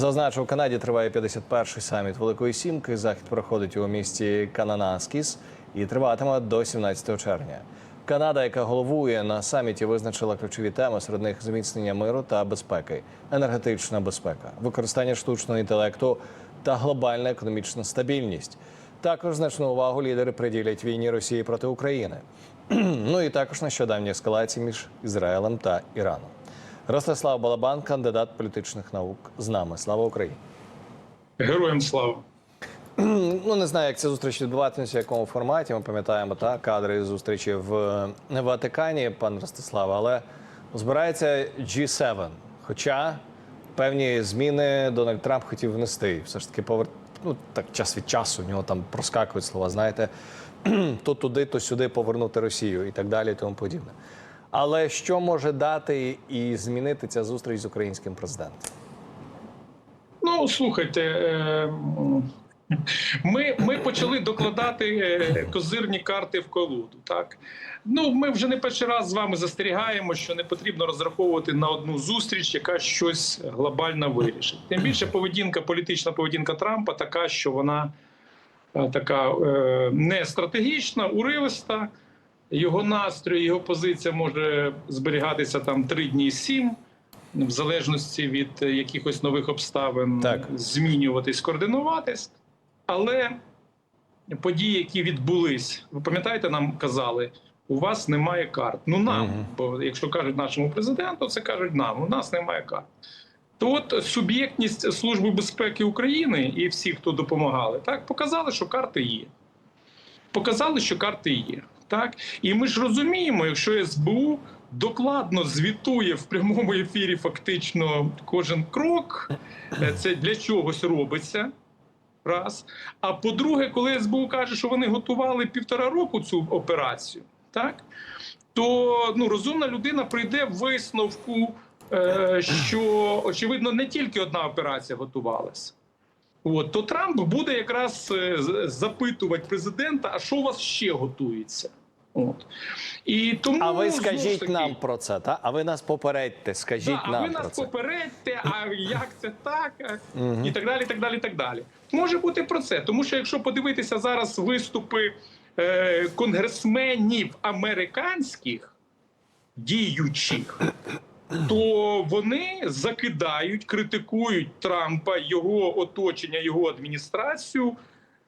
Зазначу, в Канаді триває 51-й саміт Великої Сімки. Захід проходить у місті Кананаскіс і триватиме до 17 червня. Канада, яка головує на саміті, визначила ключові теми серед них зміцнення миру та безпеки, енергетична безпека, використання штучного інтелекту та глобальна економічна стабільність. Також значну увагу лідери приділять війні Росії проти України. ну і також нещодавній ескалації між Ізраїлем та Іраном. Ростислав Балабан, кандидат політичних наук, з нами. Слава Україні! Героям слава. Ну не знаю, як ця зустріч відбуватиметься, в якому форматі. Ми пам'ятаємо та кадри зустрічі в Ватикані, пан Ростислав, але збирається G7. Хоча певні зміни Дональд Трамп хотів внести. Все ж таки повер... ну, так час від часу. У нього там проскакують слова. Знаєте, то туди, то сюди повернути Росію і так далі, і тому подібне. Але що може дати і змінити ця зустріч з українським президентом? Ну слухайте, е, ми, ми почали докладати е, козирні карти в колоду. Так ну ми вже не перший раз з вами застерігаємо, що не потрібно розраховувати на одну зустріч, яка щось глобально вирішить. Тим більше поведінка, політична поведінка Трампа така, що вона е, така е, не стратегічна, уривиста. Його настрій, його позиція може зберігатися там три дні сім, в залежності від е, якихось нових обставин, Так. змінюватись, координуватись. Але події, які відбулись, ви пам'ятаєте, нам казали, у вас немає карт. Ну нам, Мгм. бо якщо кажуть нашому президенту, це кажуть нам. У нас немає карт. То от суб'єктність Служби безпеки України і всі, хто допомагали, так показали, що карти є. Показали, що карти є. Так і ми ж розуміємо, якщо СБУ докладно звітує в прямому ефірі, фактично кожен крок, е, це для чогось робиться. Раз. А по-друге, коли СБУ каже, що вони готували півтора року цю операцію, так то ну розумна людина прийде в висновку, е, що очевидно не тільки одна операція готувалася. От то Трамп буде якраз е, запитувати президента, а що у вас ще готується? От і тому А ви скажіть таки, нам про це, та? А ви нас попередьте, скажіть Да, а ви про нас це. попередьте, а як це так? І так далі, і так далі, і так далі. Може бути про це. Тому що якщо подивитися зараз виступи е, конгресменів американських діючих, то вони закидають, критикують Трампа, його оточення, його адміністрацію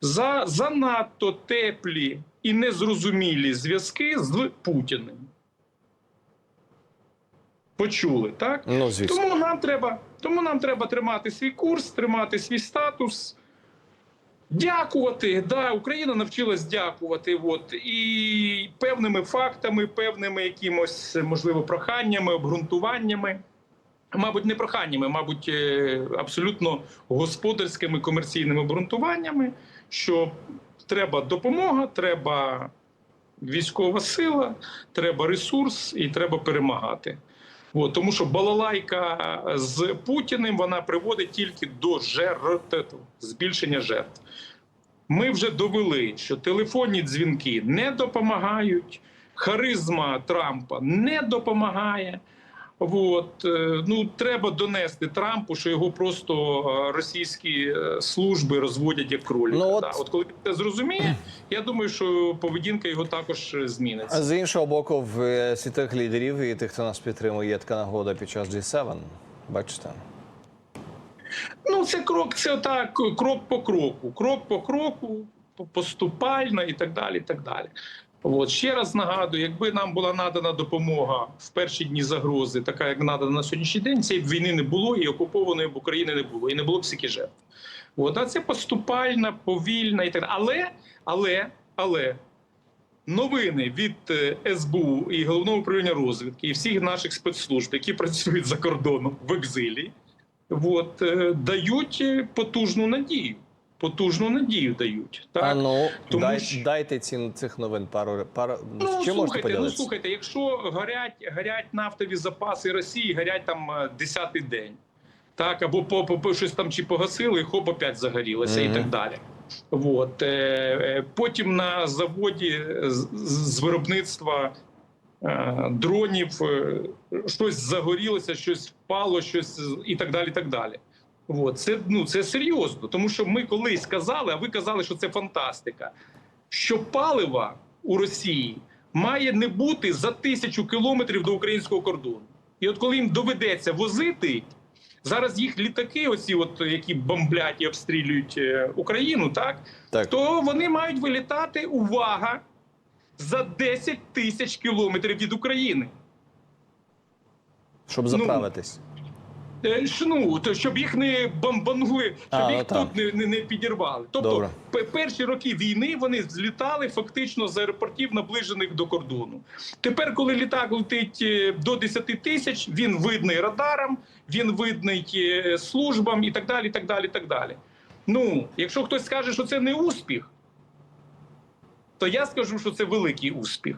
за занадто теплі і незрозумілі зв'язки з Путіним. Почули, так? Ну, звісно. Тому нам треба, тому нам треба тримати свій курс, тримати свій статус. Дякувати. Да, Україна навчилась дякувати. От і певними фактами, певними якимось, можливо, проханнями, обґрунтуваннями. Мабуть, не проханнями, мабуть, е, абсолютно господарськими комерційними обґрунтуваннями, що треба допомога, треба військова сила, треба ресурс і треба перемагати. От, тому що балалайка з Путіним вона приводить тільки до жертв, збільшення жертв. Ми вже довели, що телефонні дзвінки не допомагають, харизма Трампа не допомагає. От, е, ну, треба донести Трампу, що його просто е, російські е, служби розводять як кроліка. Ну, от- да. от коли він це зрозуміє, я думаю, що поведінка його також е, А з іншого боку, в світових лідерів і тих, хто нас підтримує, є така нагода під час G7. Бачите? Ну, це крок, це так, крок по кроку, крок по кроку, поступально і так далі. І так далі. От ще раз нагадую, якби нам була надана допомога в перші дні загрози, така як надана на сьогоднішній день, цієї війни не було, і окупованої б України не було, і не було б стільки жертв. От, а це поступальна, повільна і так далі. Але, але, але новини від е, СБУ і головного управління розвідки і всіх наших спецслужб, які працюють за кордоном в екзилі, от, е, дають е, потужну надію. Потужну надію дають. Так? А ну, Тому дай, що- дайте ці цих новин пару пару. Ну, Чим можете слухайте, ну слухайте, якщо горять, горять нафтові запаси Росії, горять там е, десятий день, так або по, по, по щось там чи погасили, і хоп, опять загорілося Мгм. і так далі. От. Е, е, потім на заводі з, з виробництва е, дронів е, щось загорілося, щось впало, щось і так далі. І так далі. От, це, ну, це серйозно, тому що ми колись казали, а ви казали, що це фантастика, що палива у Росії має не бути за тисячу кілометрів до українського кордону. І от коли їм доведеться возити, зараз їх літаки, оці, от, які бомблять і обстрілюють е, Україну, так, Так. то вони мають вилітати, увага, за 10 тисяч кілометрів від України. Щоб Ну, заправитись. Ж, Ну, то щоб їх не бомбанули, щоб А, їх так. тут не, не, не підірвали. Тобто, Добре. перші роки війни вони злітали фактично з аеропортів, наближених до кордону. Тепер, коли літак летить е, до 10 тисяч, він видний радарам, він видний е, службам і так далі. і так далі, і так далі. Ну, якщо хтось скаже, що це не успіх, то я скажу, що це великий успіх.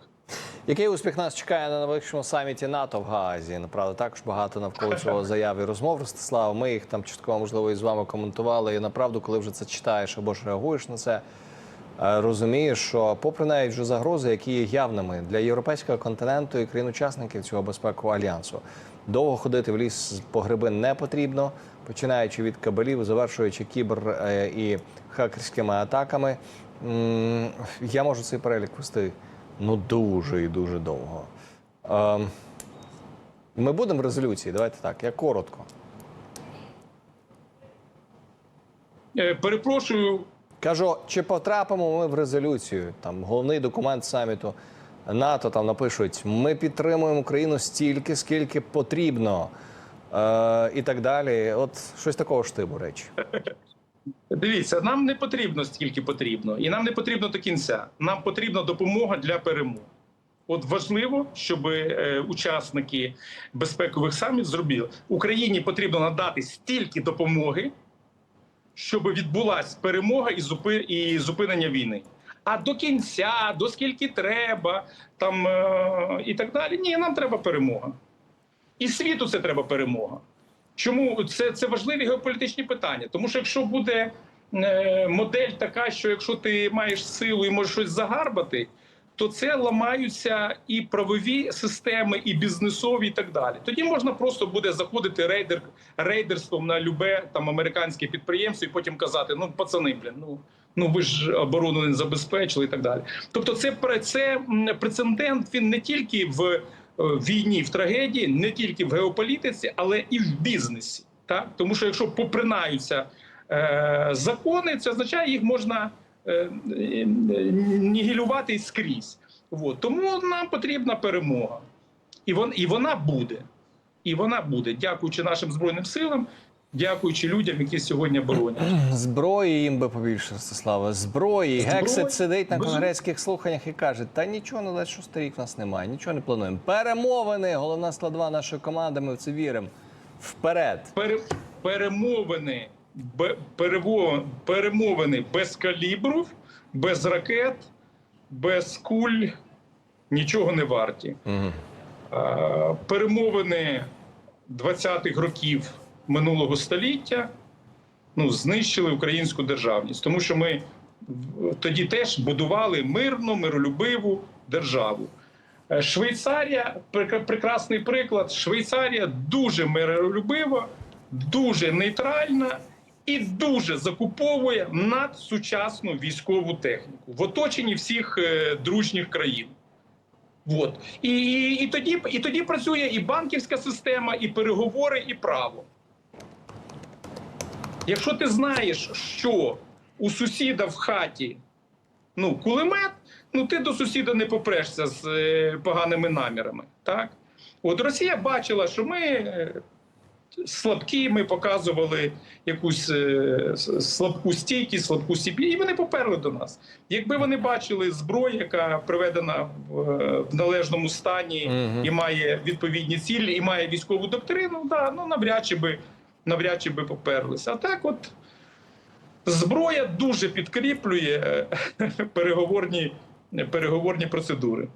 Який успіх нас чекає на найближчому саміті НАТО в Гаазі? Направду також багато навколо цього заяв і розмов Ростислава. Ми їх там частково можливо і з вами коментували. І направду, коли вже це читаєш або ж реагуєш на це, е, розумієш, що попри навіть вже загрози, які є явними для європейського континенту і країн-учасників цього безпекового альянсу, довго ходити в ліс по гриби не потрібно, починаючи від кабелів, завершуючи кібер е, і хакерськими атаками. Я можу цей перелік вести ну дуже і дуже довго. Ем, Ми будемо в резолюції. Давайте так. Я коротко. Е, Перепрошую, Кажу, чи потрапимо ми в резолюцію? Там головний документ саміту НАТО там напишуть: ми підтримуємо Україну стільки, скільки потрібно, е, і так далі. От щось такого штибу речі. Дивіться, нам не потрібно стільки потрібно, і нам не потрібно до кінця. Нам потрібна допомога для перемог. От важливо, щоб е, учасники безпекових саміт зробили Україні потрібно надати стільки допомоги, щоб відбулася перемога і зупинення війни. А до кінця, до скільки треба, там е, і так далі. Ні, нам треба перемога. І світу це треба перемога. Чому це, це важливі геополітичні питання? Тому що якщо буде е, модель така, що якщо ти маєш силу і можеш щось загарбати, то це ламаються і правові системи, і бізнесові, і так далі. Тоді можна просто буде заходити рейдер, рейдерством на любе там американське підприємство і потім казати: ну пацани, блін, ну. Ну ви ж оборону не забезпечили і так далі. Тобто, це це прецедент. Він не тільки в е, війні, в трагедії, не тільки в геополітиці, але і в бізнесі. Так тому, що якщо попринаються е, закони, це означає, їх можна е, е, нігілювати скрізь. От. Тому нам потрібна перемога, і вон і вона буде. І вона буде, дякуючи нашим збройним силам, дякуючи людям, які сьогодні боронять. Зброї їм би побільше, Ростислава. Зброї. Зброї? Гексит сидить на Безумовно. конгреських слуханнях і каже: та нічого на 26 рік в нас немає, нічого не плануємо. Перемовини, головна складова нашої команди. Ми в це віримо. Вперед. Пере, перемовини, бе, перево, перемовини без калібрів, без ракет, без куль нічого не варті. Угу. Перемовини 20-х років минулого століття ну, знищили українську державність, тому що ми тоді теж будували мирну, миролюбиву державу. Е, Швейцарія прекрасний приклад. Швейцарія дуже миролюбива, дуже нейтральна і дуже закуповує надсучасну військову техніку в оточенні всіх е, дружніх країн. От. І, і, і, тоді, і тоді працює і банківська система, і переговори, і право. Якщо ти знаєш, що у сусіда в хаті ну, кулемет, ну ти до сусіда не попрешся з е, поганими намірами. Так? От Росія бачила, що ми е, слабкі, ми показували якусь е, слабку стійкість, слабку сібі, і вони поперли до нас. Якби вони бачили зброю, яка приведена в, е, в належному стані Мгм. і має відповідні цілі, і має військову доктрину, да, ну навряд чи би навряд чи би поперлися. А так, от зброя дуже підкріплює е, переговорні, переговорні процедури.